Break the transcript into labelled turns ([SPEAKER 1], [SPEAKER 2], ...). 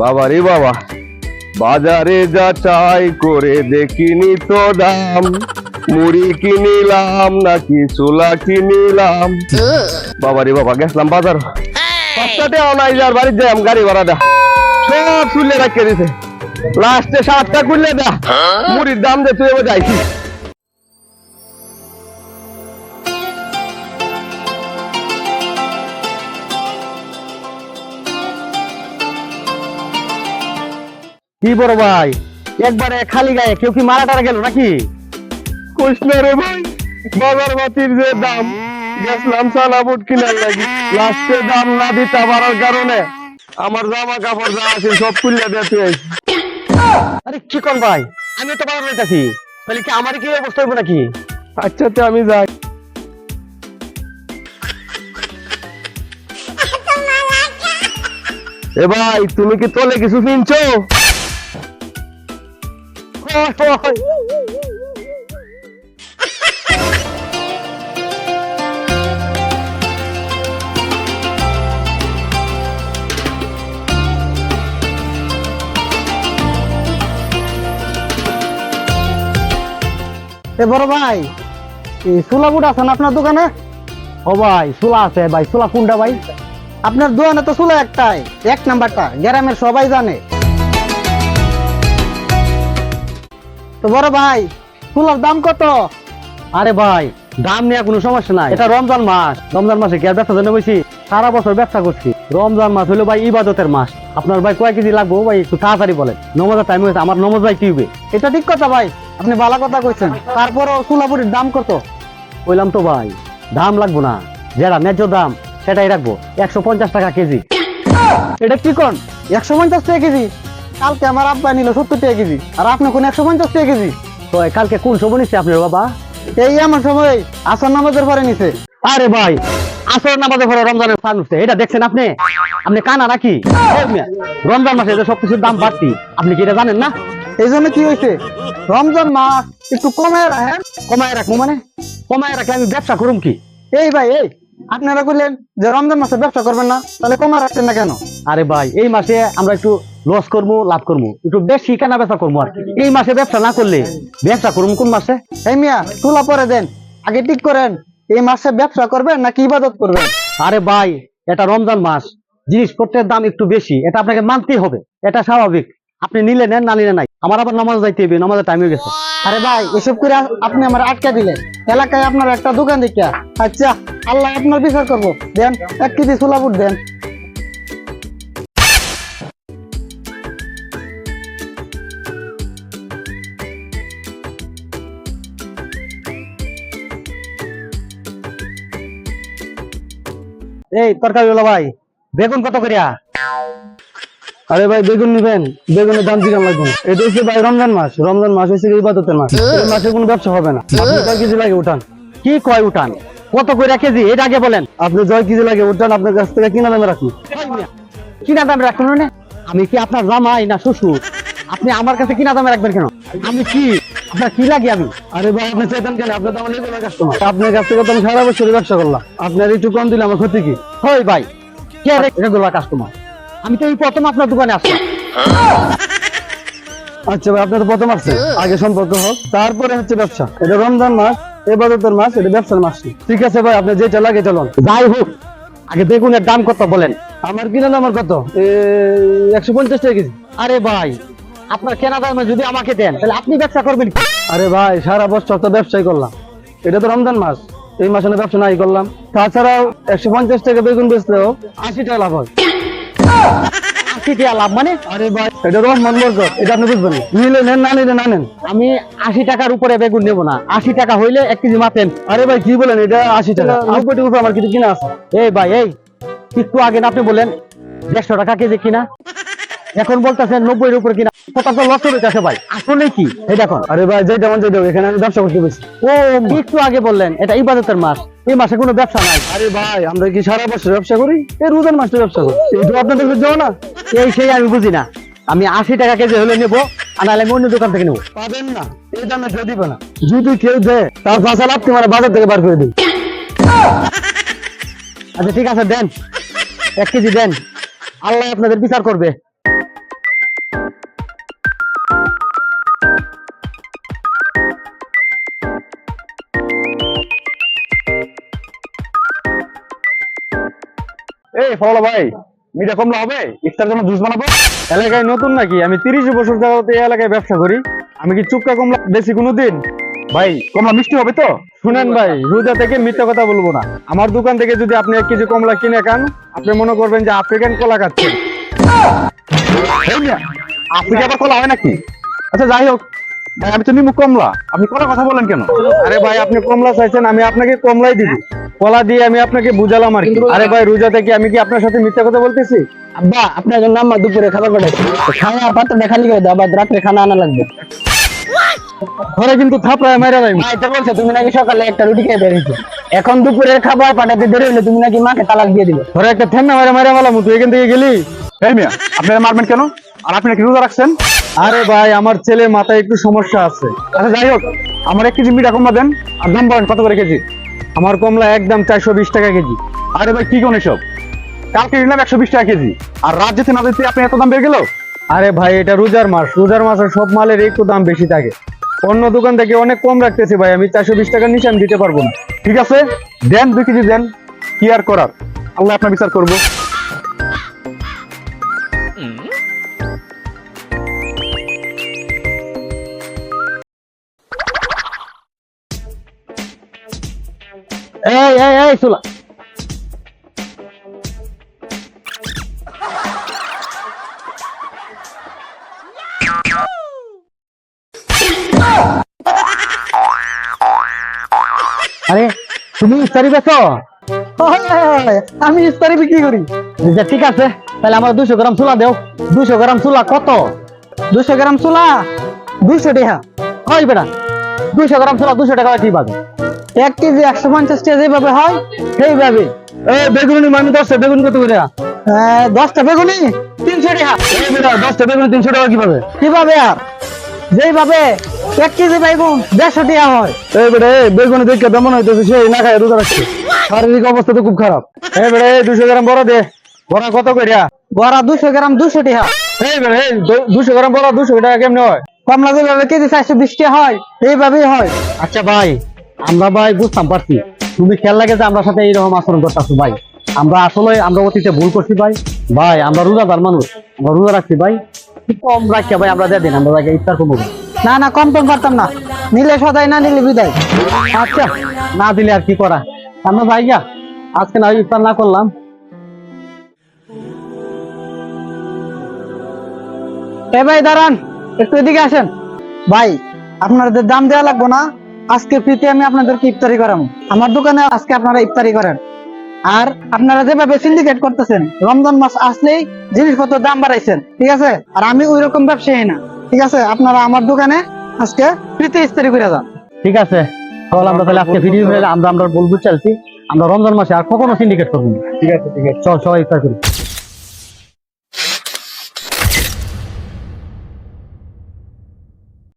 [SPEAKER 1] বাবা রে বাবা। বাজারে যা চাই করে দেখিনি তো দাম। মুড়ি কিনিলাম নাকি চুলা কিনিলাম বাবা রে বাবা গেছিলাম বাজার। পাঁচটাতে নাই যার বাড়ির যাই গাড়ি ভাড়া দা। সব চুলে রাখিয়ে দিছে। লাস্টে সাতটা খুললে দা। মুড়ির দাম দে তুই এবার
[SPEAKER 2] কি বড় ভাই? একবারে খালি গায়ে কেউ কি মারা টারা গেল নাকি?
[SPEAKER 1] কৃষ্ণ রে ভাই বাজার বাতির যে দাম গেছিলাম সালা বুট কিনার লাগি। লাস্টে দাম না দিতে পারার কারণে আমার জামা কাপড় যা আছে সব দিতে
[SPEAKER 2] আরে কি কোন ভাই? আমি তো যাচ্ছি তাহলে কি আমার কি অবস্থা হইব নাকি?
[SPEAKER 1] আচ্ছা তো আমি যাই। এ ভাই তুমি কি তোলে কিছু কিনছো?
[SPEAKER 2] এ বড় ভাই সুলা বুট আছে না আপনার দোকানে? ও ভাই সুলা আছে ভাই সুলা কোনটা ভাই? আপনার দোকানে তো সুলা একটাই, এক নাম্বারটা, গ্রামের সবাই জানে। তো বড় ভাই সুলার দাম কত? আরে ভাই দাম নিয়ে কোনো সমস্যা নাই। এটা রমজান মাস। রমজান মাসে কি আর ব্যবসা জন্য বলছি সারা বছর ব্যবসা করছি। রমজান মাস হলো ভাই ইবাদতের মাস। আপনার ভাই কয় কেজি লাগবো? ভাই একটু তাড়াতাড়ি বলেন। নমাজের টাইম হয়েছে আমার নমাজ ভাই কি হবে এটা ঠিক কথা ভাই আপনি ভালো কথা কইছেন। তারপরও সুলাপুরির দাম কত? বললাম তো ভাই দাম লাগবো না। যেটা ন্যায্য দাম সেটাই রাখব। একশো পঞ্চাশ টাকা কেজি। এটা কি কোন? একশো পঞ্চাশ টাকা কেজি? কালকে আমার আব্বা নিল সত্তর টাকা কেজি আর আপনি কোন একশো পঞ্চাশ টাকা কেজি? তো কালকে কোন সময় নিচ্ছে আপনার বাবা? এই আমার সময় আসর নামাজের পরে নিছে। আরে ভাই আসর নামাজের পরে রমজানের ফান উঠছে এটা দেখছেন আপনি? আপনি কানা নাকি? রমজান মাসে যে সবকিছুর দাম বাড়তি আপনি কি এটা জানেন না? এই জন্য কি হয়েছে? রমজান মাস একটু কমায় রাখেন। কমায় রাখব মানে? কমায় রাখলে আমি ব্যবসা করুম কি? এই ভাই এই আপনারা বললেন যে রমজান মাসে ব্যবসা করবেন না তাহলে কমায় রাখছেন না কেন? আরে ভাই এই মাসে আমরা একটু লস করব, লাভ করব। একটু বেশি কেনা বেচা করব আর। এই মাসে ব্যবসা না করলে ব্যবসা করব কোন মাসে? এই মিয়া তুলা পরে দেন, আগে ঠিক করেন, এই মাসে ব্যবসা করবেন নাকি ইবাদত করবেন? আরে ভাই, এটা রমজান মাস, জিনিসপত্রের দাম একটু বেশি, এটা আপনাকে মানতেই হবে, এটা স্বাভাবিক। আপনি নিলে নেন, না নিলে নাই। আমার আবার নামাজ যাইতে হবে নামাজের টাইম হয়ে গেছে। আরে ভাই, এসব করে আপনি আমার আটকা দিলেন। এলাকায় আপনার একটা দোকান দেখিয়া আচ্ছা আল্লাহ আপনার বিচার করব। দেন, এক কেজি ছোলাপুর দেন। এই তরকারি হলো ভাই বেগুন কত করিয়া? আরে ভাই বেগুন নিবেন বেগুনের দাম দিলাম লাগবে। এটা হচ্ছে ভাই রমজান মাস রমজান মাস হচ্ছে ইবাদতের মাস। এই মাসে কোনো ব্যবসা হবে না। আপনি কয় কেজি লাগে উঠান? কি কয় উঠান? কত করে কেজি? এটা আগে বলেন। আপনি জয় কেজি লাগে উঠান আপনার কাছ থেকে কিনা দামে রাখুন। কিনা দামে রাখুন মানে? আমি কি আপনার জামাই না শ্বশুর? আপনি আমার কাছে কিনা দামে রাখবেন কেন? আমি কি? আপনার কি লাগে আমি? আরে ভাই আপনি চেতন কেন? আপনার তো আমার রেগুলার কাস্টমার আপনার কাছ থেকে তো আমি সারা বছর ব্যবসা করলাম। আপনার একটু কম দিলে আমার ক্ষতি কি? হয় ভাই কে রেগুলার কাস্টমার আমি তো এই প্রথম আপনার দোকানে আসলাম আচ্ছা ভাই আপনার তো প্রথম আসছে। আগে সম্পর্ক হোক তারপরে হচ্ছে ব্যবসা। এটা রমজান মাস এবাদতের মাস এটা ব্যবসার মাস। ঠিক আছে ভাই আপনি যেটা লাগে চলুন। যাই হোক আগে দেখুন বেগুনের দাম কত বলেন। আমার কিনা আমার কত? একশো পঞ্চাশ টাকা কেজি। আরে ভাই আপনার কেনা দামে যদি আমাকে দেন তাহলে আপনি ব্যবসা করবেন কি? আরে ভাই সারা বছর তো ব্যবসাই করলাম। এটা তো রমজান মাস। এই মাসে না ব্যবসা নাই করলাম। তাছাড়াও একশো পঞ্চাশ টাকা বেগুন বেচলেও আশি টাকা লাভ হয়। আশি টাকা লাভ মানে? আরে ভাই এটা রহমান বরকত এটা আপনি বুঝবেন না। নিলে নেন না নিলে না নেন। আমি আশি টাকার উপরে বেগুন নেব না। আশি টাকা হইলে এক কেজি মাপেন। আরে ভাই কি বলেন এটা আশি টাকা। নব্বই টাকা উপরে আমার কিছু কিনা আছে। এই ভাই এই একটু আগে না আপনি বলেন দেড়শো টাকা কেজি কিনা? এখন বলতেছেন নব্বই এর উপরে কিনা কথা তো লস হইতেছে ভাই। আসলে কি? এই দেখুন আরে ভাই যেটা মন যেটা এখানে আমি ব্যবসা করতে পেরেছি ও একটু আগে বললেন এটা ইবাদতের মাস। এই মাসে কোনো ব্যবসা নাই। আরে ভাই আমরা কি সারা বছর ব্যবসা করি? এই রোজার মাসে ব্যবসা করি। এইটু আপনাদের যাও না? এই সেই আমি বুঝি না। আমি আশি টাকা কেজি হলে নেব আর নাহলে আমি অন্য দোকান থেকে নেব। পাবেন না। এই দামে কেউ দিবে না। যদি কেউ দেয় তার ফাঁসা লাভ তোমার বাজার থেকে বার করে দিই। আচ্ছা ঠিক আছে দেন। এক কেজি দেন। আল্লাহ আপনাদের বিচার করবে।
[SPEAKER 3] এই ভাই, মিঠা কমলা হবে? ইফতার জন্য জুস বানাবো?
[SPEAKER 2] এলাকায় নতুন নাকি? আমি তিরিশ বছর এই এলাকায় ব্যবসা করি। আমি কি কমলা বেশি কোনোদিন?
[SPEAKER 3] ভাই, কমলা মিষ্টি হবে তো?
[SPEAKER 2] শুনেন ভাই, রোজা থেকে মিথ্যা কথা বলব না। আমার দোকান থেকে যদি আপনি এক কেজি কমলা কিনে খান, আপনি মনে করবেন যে আফ্রিকান কলা খাচ্ছেন
[SPEAKER 3] এই আফ্রিকা কলা হয় নাকি? আচ্ছা যাই হোক। ভাই, আমি তো নিমু কমলা। আপনি কলা কথা বলেন কেন?
[SPEAKER 2] আরে ভাই, আপনি কমলা চাইছেন, আমি আপনাকে কমলাই দিব। কলা দিয়ে আমি আপনাকে বুঝালাম আর কি। আরে ভাই রোজা থেকে আমি কি আপনার সাথে মিথ্যা কথা বলতেছি?
[SPEAKER 4] আব্বা আপনার জন্য আম্মা দুপুরে খাবার পাঠাইছে খাওয়া পাত্রটা খালি করে দাও আবার রাত্রে খানা আনা লাগবে।
[SPEAKER 2] ঘরে কিন্তু থাপড়ায় মেরা নাই
[SPEAKER 4] এটা বলছে তুমি নাকি সকালে একটা রুটি খেয়ে বেরিয়েছো? এখন দুপুরের খাবার পাঠাতে দেরি হলে তুমি নাকি মাকে তালাক দিয়ে দিবে
[SPEAKER 2] ঘরে একটা ঠেঙ্গা মেরা মেরা মালাম তুই এখান থেকে গেলি?
[SPEAKER 3] এই মিয়া আপনারা মারবেন কেন? আর আপনি কি রোজা রাখছেন?
[SPEAKER 2] আরে ভাই আমার ছেলে মাথায় একটু সমস্যা আছে।
[SPEAKER 3] আচ্ছা যাই হোক আমার এক কেজি মিঠা কমলা দেন আর দাম বলেন কত করে কেজি?
[SPEAKER 2] আমার কমলা একদম চারশো বিশ টাকা কেজি।
[SPEAKER 3] আরে ভাই, কি কোন এসব? কালকে নিলাম একশো বিশ টাকা কেজি। আর রাত যেতে না যেতে আপনি এত দাম বেড়ে গেল?
[SPEAKER 2] আরে ভাই, এটা রোজার মাস। রোজার মাসের সব মালের একটু দাম বেশি থাকে। অন্য দোকান থেকে অনেক কম রাখতেছি ভাই, আমি চারশো বিশ টাকার নিচে আমি দিতে পারব না।
[SPEAKER 3] ঠিক আছে? দেন, দুই কেজি দেন। কি আর করার? আল্লাহ আপনার বিচার করব।
[SPEAKER 2] এই এই এই চুলা আরে তুমি ইফতারি বেছো
[SPEAKER 4] আমি ইফতারি বিক্রি করি।
[SPEAKER 2] আচ্ছা, ঠিক আছে তাহলে আমার দুশো গ্রাম চুলা দেও। দুশো গ্রাম চুলা কত?
[SPEAKER 4] দুশো গ্রাম চুলা দুশো টাকা।
[SPEAKER 2] হয় বেটা। দুশো গ্রাম চুলা দুশো টাকা কি পাবে
[SPEAKER 4] এক কেজি একশো পঞ্চাশ টাকা যেভাবে হয় সেইভাবে।
[SPEAKER 2] বেগুনি মানুষ দশটা বেগুন কত করে?
[SPEAKER 4] দশটা বেগুনি তিনশো টাকা।
[SPEAKER 2] দশটা বেগুনি তিনশো টাকা কীভাবে?
[SPEAKER 4] কীভাবে আর? এক কেজি বেগুন দেড়শো টাকা হয়।
[SPEAKER 2] এই এই বেগুনি দেখে তেমন হইতেছে সেই না খায় রোজা রাখছে। শারীরিক অবস্থা তো খুব খারাপ। এই এই দুশো গ্রাম বড় দে। বড়া কত করিয়া
[SPEAKER 4] বড়া দুশো গ্রাম দুশো টাকা।
[SPEAKER 2] এই দুশো গ্রাম বড়া দুশো টাকা কেমনে হয়?
[SPEAKER 4] কমলা যেভাবে কেজি চারশো বিশ টাকা হয় এইভাবেই হয়।
[SPEAKER 2] আচ্ছা ভাই আমরা ভাই বুঝতাম পারছি। তুমি খেয়াল লাগে যে আমরা সাথে এইরকম আচরণ করতেছো ভাই। আমরা আসলে আমরা অতীতে ভুল করছি ভাই। ভাই আমরা রোজাদার মানুষ আমরা রোজা রাখছি ভাই। কম ভাই আমরা দিয়ে দিন আমরা ভাই ইফতার করব।
[SPEAKER 4] না না কম টম পারতাম না। নিলে সদাই না নিলে বিদায়।
[SPEAKER 2] আচ্ছা না দিলে আর কি করা? আমরা ভাই গা আজকে না ইফতার না করলাম।
[SPEAKER 4] এ ভাই দাঁড়ান। একটু এদিকে আসেন। ভাই আপনাদের দাম দেওয়া লাগবে না। আজকে ফ্রিতে আমি আপনাদেরকে ইফতারি করাবো। আমার দোকানে আজকে আপনারা ইফতারি করেন। আর আপনারা যেভাবে সিন্ডিকেট করতেছেন রমজান মাস আসলেই জিনিসপত্র দাম বাড়াইছেন ঠিক আছে? আর আমি ওই রকম ব্যবসায়ী না ঠিক আছে? আপনারা আমার দোকানে আজকে ফ্রিতে ইফতারি করে যান।
[SPEAKER 2] ঠিক আছে। তাহলে আমরা তাহলে আজকে ভিডিও আমরা আমরা বলব চালছি আমরা রমজান মাসে আর কখনো সিন্ডিকেট করব না।
[SPEAKER 3] ঠিক আছে ঠিক আছে।
[SPEAKER 2] চল সবাই ইফতার করি।